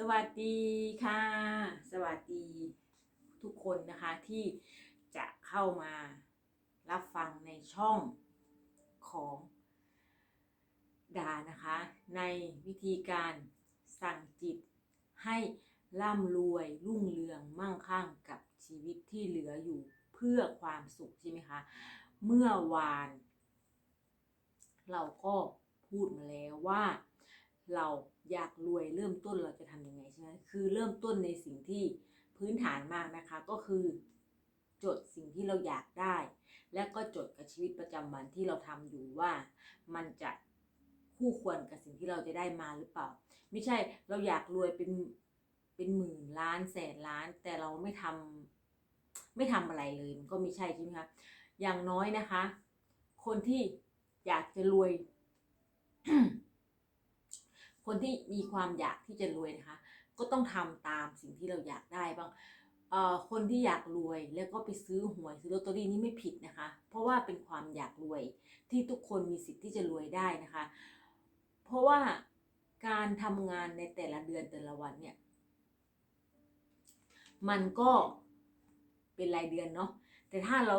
สวัสดีค่ะ สวัสดีทุกคนนะคะที่จะเข้ามารับฟังในช่องของดานะคะ ในวิธีการสั่งจิตให้ร่ำรวยรุ่งเรืองมั่งคั่งกับชีวิตที่เหลืออยู่เพื่อความสุขใช่ไหมคะ เมื่อวาน เราก็พูดมาแล้วว่า เราอยากรวยเริ่มต้นเราจะทำยังไงใช่ไหมคือเริ่มต้นในสิ่งที่พื้นฐานมากนะคะ ก็คือ จดสิ่งที่เราอยากได้ และก็จดกับชีวิตประจำวันที่เราทำอยู่ว่า มันจะคู่ควรกับสิ่งที่เราจะได้มาหรือเปล่า ไม่ใช่เราอยากรวยเป็นเป็นหมื่นล้านแสนล้าน แต่เราไม่ทำไม่ทำอะไรเลยมันก็ไม่ใช่ใช่ไหมคะอย่างน้อยนะคะ คนที่อยากจะรวย คนที่มีความอยากที่จะรวยนะคะ ก็ต้องทำตามสิ่งที่เราอยากได้บ้างคนที่อยากรวยแล้วก็ไปซื้อหวยซื้อลอตเตอรี่นี่ไม่ผิดนะคะ เพราะว่าเป็นความอยากรวยที่ทุกคนมีสิทธิ์ที่จะรวยได้นะคะ เพราะว่าการทำงานในแต่ละเดือนแต่ละวันเนี่ย มันก็เป็นรายเดือนเนาะแต่ถ้าเรา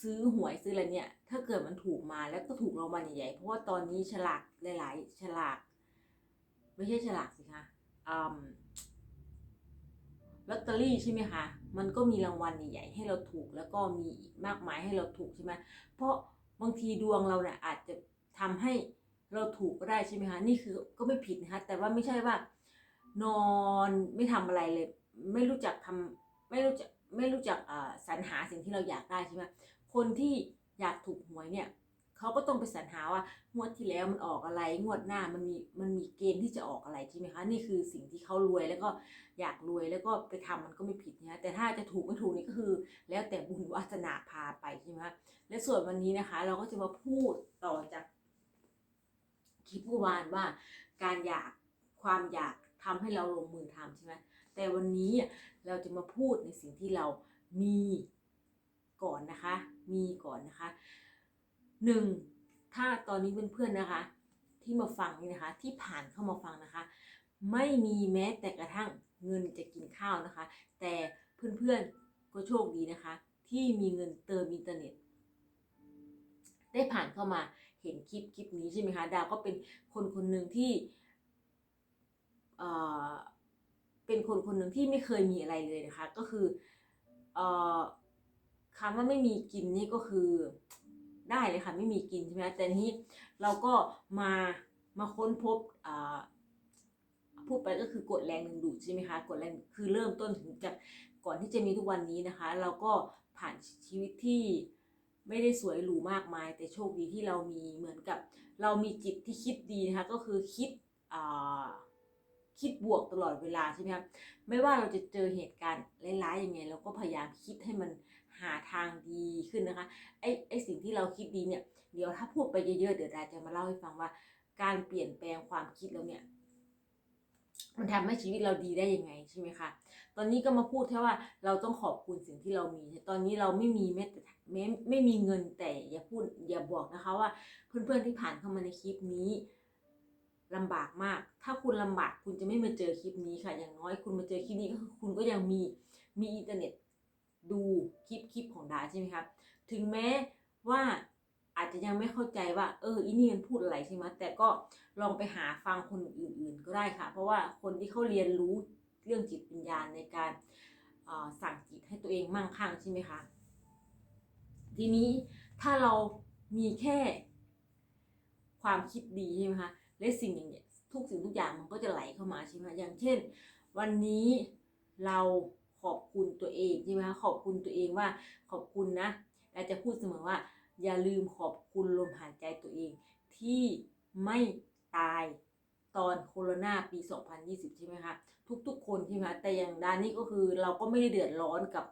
ซื้อหวยซื้ออะไรเนี่ย ถ้าเกิดมันถูกมาแล้วก็ถูกรางวัลใหญ่ๆเพราะว่าตอนนี้ฉลากหลาย ๆ ฉลาก ไม่ใช่ฉลากสิคะอืมลอตเตอรี่ใช่ไหมคะ มันก็มีรางวัลใหญ่ๆให้เราถูกแล้วก็มีอีกมากมายให้เราถูกใช่ไหมเพราะบางทีดวงเราเนี่ยอาจจะทำให้เราถูกก็ได้ใช่ไหมคะ นี่คือก็ไม่ผิดนะคะ แต่ว่าไม่ใช่ว่า นอนไม่ทำอะไรเลย ไม่รู้จักทำไม่รู้จักไม่รู้จักสรรหาสิ่งที่เราอยากได้ใช่ไหมคนที่อยากถูกหวยเนี่ย เขาก็ต้องไปสรรหาว่างวดที่แล้วมันออกอะไรงวดหน้ามันมีมันมีเกณฑ์ที่จะออกอะไรใช่ไหมคะนี่คือสิ่งที่เขารวยแล้วก็อยากรวยแล้วก็ไปทำมันก็ไม่ผิดนะแต่ถ้าจะถูกไม่ถูกนี่ก็คือ แล้วแต่บุญวาสนาพาไปใช่ไหมคะและส่วนวันนี้นะคะ เราก็จะมาพูดต่อจากคลิปเมื่อวานว่า การอยากความอยากทำให้เราลงมือทำใช่ไหมแต่วันนี้เราจะมาพูดในสิ่งที่เรามีก่อนนะคะ มีก่อนนะคะ หนึ่งถ้าตอนนี้เพื่อนๆนะคะ ที่มาฟังนี่นะคะ ที่ผ่านเข้ามาฟังนะคะ ไม่มีแม้แต่กระทั่งเงินจะกินข้าวนะคะ แต่เพื่อนๆก็โชคดีนะคะ ที่มีเงินเติมอินเทอร์เน็ต ได้ผ่านเข้ามาเห็นคลิปคลิปนี้ใช่ไหมคะดาวก็เป็นคนคนหนึ่งที่เออเป็นคนคนหนึ่งที่ไม่เคยมีอะไรเลยนะคะ ก็คืออคำว่าไม่มีกินนี่ก็คือ ได้เลยค่ะไม่มีกินใช่ไหมแต่นี้เราก็มามาค้นพบพูดไปก็คือกฎแรงดึงดูดใช่ไหมคะกฎแรงคือเริ่มต้นถึงจากก่อนที่จะมีทุกวันนี้นะคะ เราก็ผ่านชีวิตที่ไม่ได้สวยหรูมากมาย แต่โชคดีที่เรามีเหมือนกับ เรามีจิตที่คิดดีนะคะก็คือคิดคิดบวกตลอดเวลาใช่ไหมครับไม่ว่าเราจะเจอเหตุการณ์ร้ายๆยังไงเราก็พยายามคิดให้มัน หาทางดีขึ้นนะคะไอ้ไอ้สิ่งที่เราคิดดีเนี่ยเดี๋ยวถ้าพูดไปเยอะๆเดี๋ยวดาจะมาเล่าให้ฟังว่า การเปลี่ยนแปลงความคิดเราเนี่ยมันทำให้ชีวิตเราดีได้ยังไงใช่ไหมคะ ตอนนี้ก็มาพูดแค่ว่าเราต้องขอบคุณสิ่งที่เรามี ตอนนี้เราไม่มีแม้แต่แม้ไม่มีเงินแต่อย่าพูดอย่าบอกนะคะว่าเพื่อนๆที่ผ่านเข้ามาในคลิปนี้ลำบากมาก ถ้าคุณลำบากคุณจะไม่มาเจอคลิปนี้ค่ะ อย่างน้อยคุณมาเจอคลิปนี้ก็คือคุณก็ยังมีมีอินเทอร์เน็ต ดูคลิปคลิปของดาใช่ไหมครับ ถึงแม้ว่าอาจจะยังไม่เข้าใจว่า เอออีนี่มันพูดอะไรใช่ไหมแต่ก็ลองไปหาฟังคนอื่นๆก็ได้ค่ะ เพราะว่าคนที่เขาเรียนรู้เรื่องจิตวิญญาณในการสั่งจิตให้ตัวเองมั่งคั่งใช่ไหมคะ ทีนี้ถ้าเรามีแค่ความคิดดีใช่ไหมคะ และสิ่งอย่างเงี้ยทุกสิ่งทุกอย่างมันก็จะไหลเข้ามาใช่ไหมอย่างเช่น วันนี้เรา ขอบคุณตัวเองใช่ไหมคะขอบคุณตัวเองว่าขอบคุณนะเราจะพูดเสมอว่า อย่าลืมขอบคุณลมหายใจตัวเอง ที่ไม่ตายตอนโควิดปี 2020 ใช่ไหมคะ ทุกๆ คนใช่ไหมคะแต่อย่างดานนี้ก็คือเราก็ไม่ได้เดือดร้อนกับ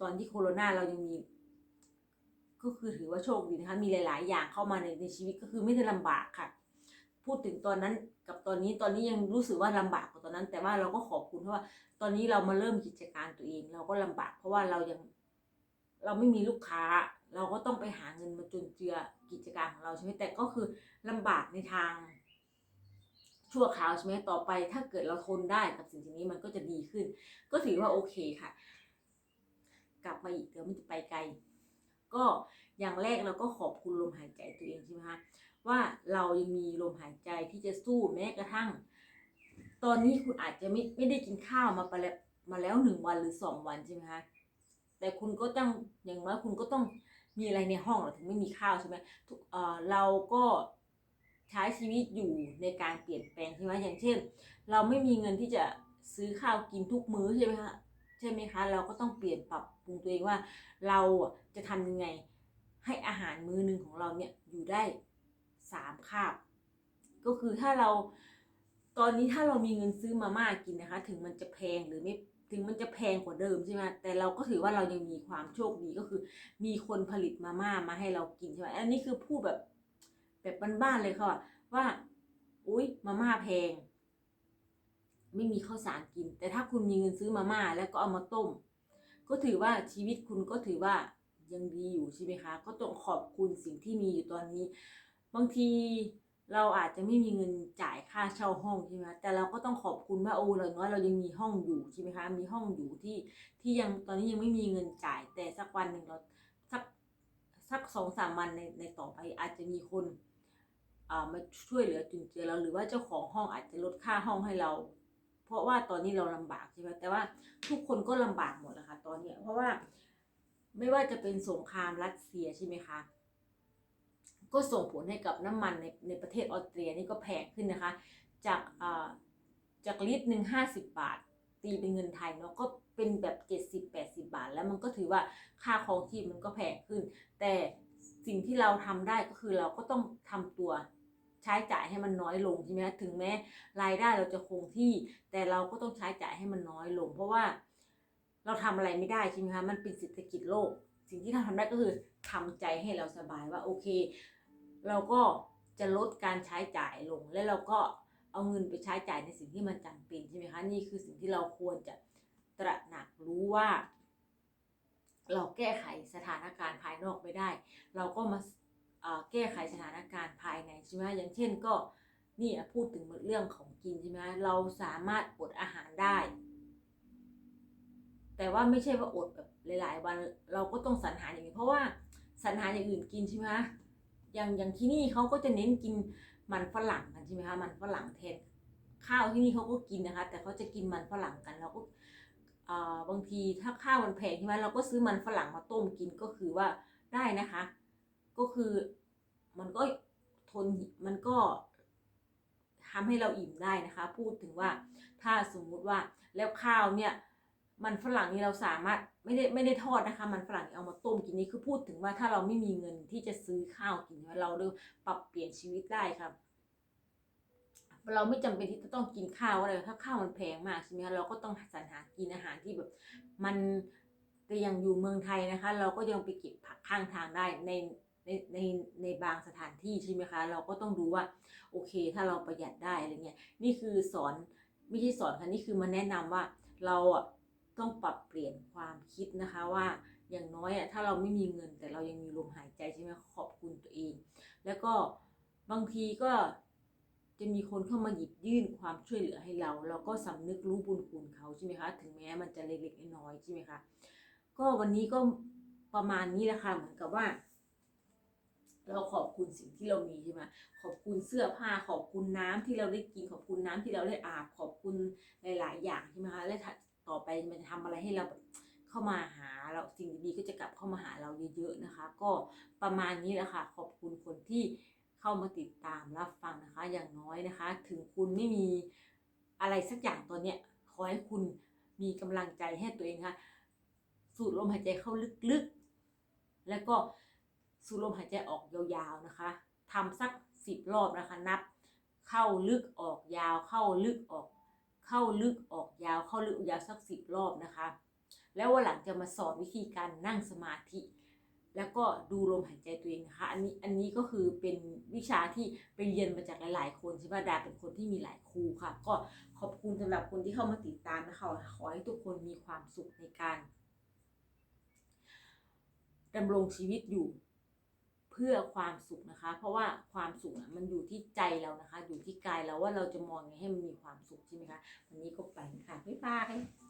ตอนที่โควิดเรายังมี ก็คือถือว่าโชคดีนะคะ มีหลาย ๆ อย่างเข้ามาในในชีวิตก็คือไม่ได้ลำบากค่ะ พูดถึงตอนนั้นกับตอนนี้ตอนนี้ยังรู้สึกว่าลำบากกว่าตอนนั้น แต่ว่าเราก็ขอบคุณเพราะว่า ตอนนี้เรามาเริ่มกิจการตัวเอง เราก็ลำบาก เพราะว่าเรายัง เราไม่มีลูกค้า เราก็ต้องไปหาเงินมาจุนเจือกิจการของเราใช่ไหมแต่ก็คือลำบากในทาง ชั่วคราวใช่ไหมต่อไป ถ้าเกิดเราทนได้กับสิ่งนี้มันก็จะดีขึ้น ก็ถือว่าโอเคค่ะ กลับมาอีกเดี๋ยวมันจะไปไกล ก็อย่างแรกเราก็ขอบคุณลมหายใจตัวเองใช่ไหมคะ ว่าเรายังมีลมหายใจที่จะสู้แม้กระทั่ง ตอนนี้คุณอาจจะไม่ไม่ได้กินข้าวมาไปแล้วมาแล้วหนึ่งวันหรือสองวันใช่ไหมคะแต่คุณก็ต้องอย่างน้อยคุณก็ต้องมีอะไรในห้องเราถึงไม่มีข้าวใช่ไหมเออเราก็ใช้ชีวิตอยู่ในการเปลี่ยนแปลงใช่ไหมอย่างเช่น เราไม่มีเงินที่จะซื้อข้าวกินทุกมื้อใช่ไหมคะใช่ไหมคะ เราก็ต้องเปลี่ยนปรับปรุงตัวเองว่า เราจะทำยังไงให้อาหารมื้อหนึ่งของเราเนี่ยอยู่ได้ สามคาบ ก็คือถ้าเราตอนนี้ถ้าเรามีเงินซื้อมาม่ากินนะคะ ถึงมันจะแพงหรือไม่ถึงมันจะแพงกว่าเดิมใช่ไหมแต่เราก็ถือว่าเรายังมีความโชคดีก็คือ มีคนผลิตมาม่ามาให้เรากินใช่ไหมอันนี้คือพูดแบบแบบบ้านๆเลยค่ะว่า อุ๊ยมาม่าแพง ไม่มีข้าวสารกิน แต่ถ้าคุณมีเงินซื้อมาม่าแล้วก็เอามาต้ม ก็ถือว่าชีวิตคุณก็ถือว่ายังดีอยู่ใช่ไหมคะ ก็ต้องขอบคุณสิ่งที่มีอยู่ตอนนี้ บางทีเราอาจจะไม่มีเงินจ่ายค่าเช่าห้องใช่ไหมแต่เราก็ต้องขอบคุณว่าโอ้เราน้อยเรายังมีห้องอยู่ใช่ไหมคะมีห้องอยู่ที่ที่ยังตอนนี้ยังไม่มีเงินจ่าย แต่สักวันหนึ่งเราสักสักสองสามวันในในต่อไปอาจจะมีคนอ่ามาช่วยเหลือจุนเจือเราหรือว่าเจ้าของห้องอาจจะลดค่าห้องให้เรา เพราะว่าตอนนี้เราลำบากใช่ไหมแต่ว่าทุกคนก็ลำบากหมดแหละค่ะตอนเนี้ยเพราะว่าไม่ว่าจะเป็นสงครามรัสเซียใช่ไหมคะ ก็ส่งผลให้กับน้ำมันในในประเทศออสเตรียนี่ก็แพงขึ้นนะคะ จากอ่าจากลิตรหนึ่งห้าสิบบาท ตีเป็นเงินไทยเนาะก็เป็นแบบเจ็ดสิบแปดสิบาท แล้วมันก็ถือว่าค่าครองชีพมันก็แพงขึ้น แต่สิ่งที่เราทำได้ก็คือเราก็ต้องทำตัวใช้จ่ายให้มันน้อยลงใช่ไหมถึงแม้รายได้เราจะคงที่ แต่เราก็ต้องใช้จ่ายให้มันน้อยลง เพราะว่าเราทำอะไรไม่ได้ใช่ไหมคะมันเป็นเศรษฐกิจโลก สิ่งที่เราทำได้ก็คือทำใจให้เราสบายว่าโอเค เราก็จะลดการใช้จ่ายลง และเราก็เอาเงินไปใช้จ่ายในสิ่งที่มันจำเป็นใช่ไหมคะนี่คือสิ่งที่เราควรจะตระหนักรู้ว่า เราแก้ไขสถานการณ์ภายนอกไม่ได้ เราก็มาแก้ไขสถานการณ์ภายในใช่ไหมอย่างเช่นก็นี่พูดถึงเรื่องของกินใช่ไหมเราสามารถอดอาหารได้ แต่ว่าไม่ใช่ว่าอดแบบหลาย ๆ วันเราก็ต้องสรรหาอย่างนี้เพราะว่าสรรหาอย่างอื่นกินใช่ไหม อย่างอย่างที่นี่เขาก็จะเน้นกินมันฝรั่งกันใช่ไหมคะมันฝรั่งแทนข้าวที่นี่เขาก็กินนะคะ แต่เขาจะกินมันฝรั่งกันเราก็าบางทีถ้าข้าวมันแพงใช่ไหมเราก็ซื้อมันฝรั่งมาต้มกินก็คือว่าได้นะคะ ก็คือมันก็ทนมันก็ทำให้เราอิ่มได้นะคะ พูดถึงว่าถ้าสมมุติว่าแล้วข้าวเนี่ย มันฝรั่งนี่เราสามารถไม่ได้ไม่ได้ทอดนะคะ มันฝรั่งเอามาต้มกินนี่คือพูดถึงว่าถ้าเราไม่มีเงินที่จะซื้อข้าวกินเราเริ่มปรับเปลี่ยนชีวิตได้ครับ เราไม่จำเป็นที่จะต้องกินข้าวอะไรถ้าข้าวมันแพงมากใช่ไหมคะเราก็ต้องสรรหากินอาหารที่แบบมันแต่ยังอยู่เมืองไทยนะคะ เราก็ยังไปเก็บผักข้างทางได้ในในในในบางสถานที่ใช่ไหมคะ เราก็ต้องดูว่าโอเค ถ้าเราประหยัดได้อะไรเงี้ยนี่คือสอนไม่ใช่สอนค่ะนี่คือมาแนะนำว่าเราอะ ต้องปรับเปลี่ยนความคิดนะคะว่าอย่างน้อยอะถ้าเราไม่มีเงินแต่เรายังมีลมหายใจใช่ไหมขอบคุณตัวเอง แล้วก็บางทีก็จะมีคนเข้ามาหยิบยื่นความช่วยเหลือให้เรา เราก็สำนึกรู้บุญคุณเขาใช่ไหมคะ ถึงแม้มันจะเล็กๆน้อยๆใช่ไหมคะก็วันนี้ก็ประมาณนี้แหละค่ะเหมือนกับว่า เราขอบคุณสิ่งที่เรามีใช่ไหมขอบคุณเสื้อผ้าขอบคุณน้ำที่เราได้กินขอบคุณน้ำที่เราได้อาบขอบคุณหลาย ๆ อย่างใช่ไหมคะและ ต่อไปมันจะทำอะไรให้เราเข้ามาหาเราสิ่งดีๆก็จะกลับเข้ามาหาเราเยอะๆนะคะ ก็ประมาณนี้แหละค่ะขอบคุณคนที่เข้ามาติดตามรับฟังนะคะ อย่างน้อยนะคะ ถึงคุณไม่มีอะไรสักอย่างตอนเนี้ยขอให้คุณมีกำลังใจให้ตัวเองค่ะ สูดลมหายใจเข้าลึกๆ แล้วก็สูดลมหายใจออกยาวๆนะคะทำสักสิบรอบนะคะ นับ เข้าลึกออกยาว เข้าลึกออก เข้าลึกออกยาวเข้าลึกออกยาวสักสิบรอบนะคะ แล้ววันหลังจะมาสอนวิธีการนั่งสมาธิ แล้วก็ดูลมหายใจตัวเองนะคะอันนี้อันนี้ก็คือเป็นวิชาที่ไปเรียนมาจากหลาย ๆ คนใช่ไหมดาเป็นคนที่มีหลายครูค่ะ ก็ขอบคุณสำหรับคนที่เข้ามาติดตามนะคะขอให้ทุกคนมีความสุขในการดำรงชีวิตอยู่ พื่อความสุขนะคะ เพราะว่าความสุขมันอยู่ที่ใจเรานะคะ อยู่ที่กายเราว่าเราจะมองยังไงให้มันมีความสุขใช่ไหมคะวันนี้ก็ไปค่ะบ๊ายบาย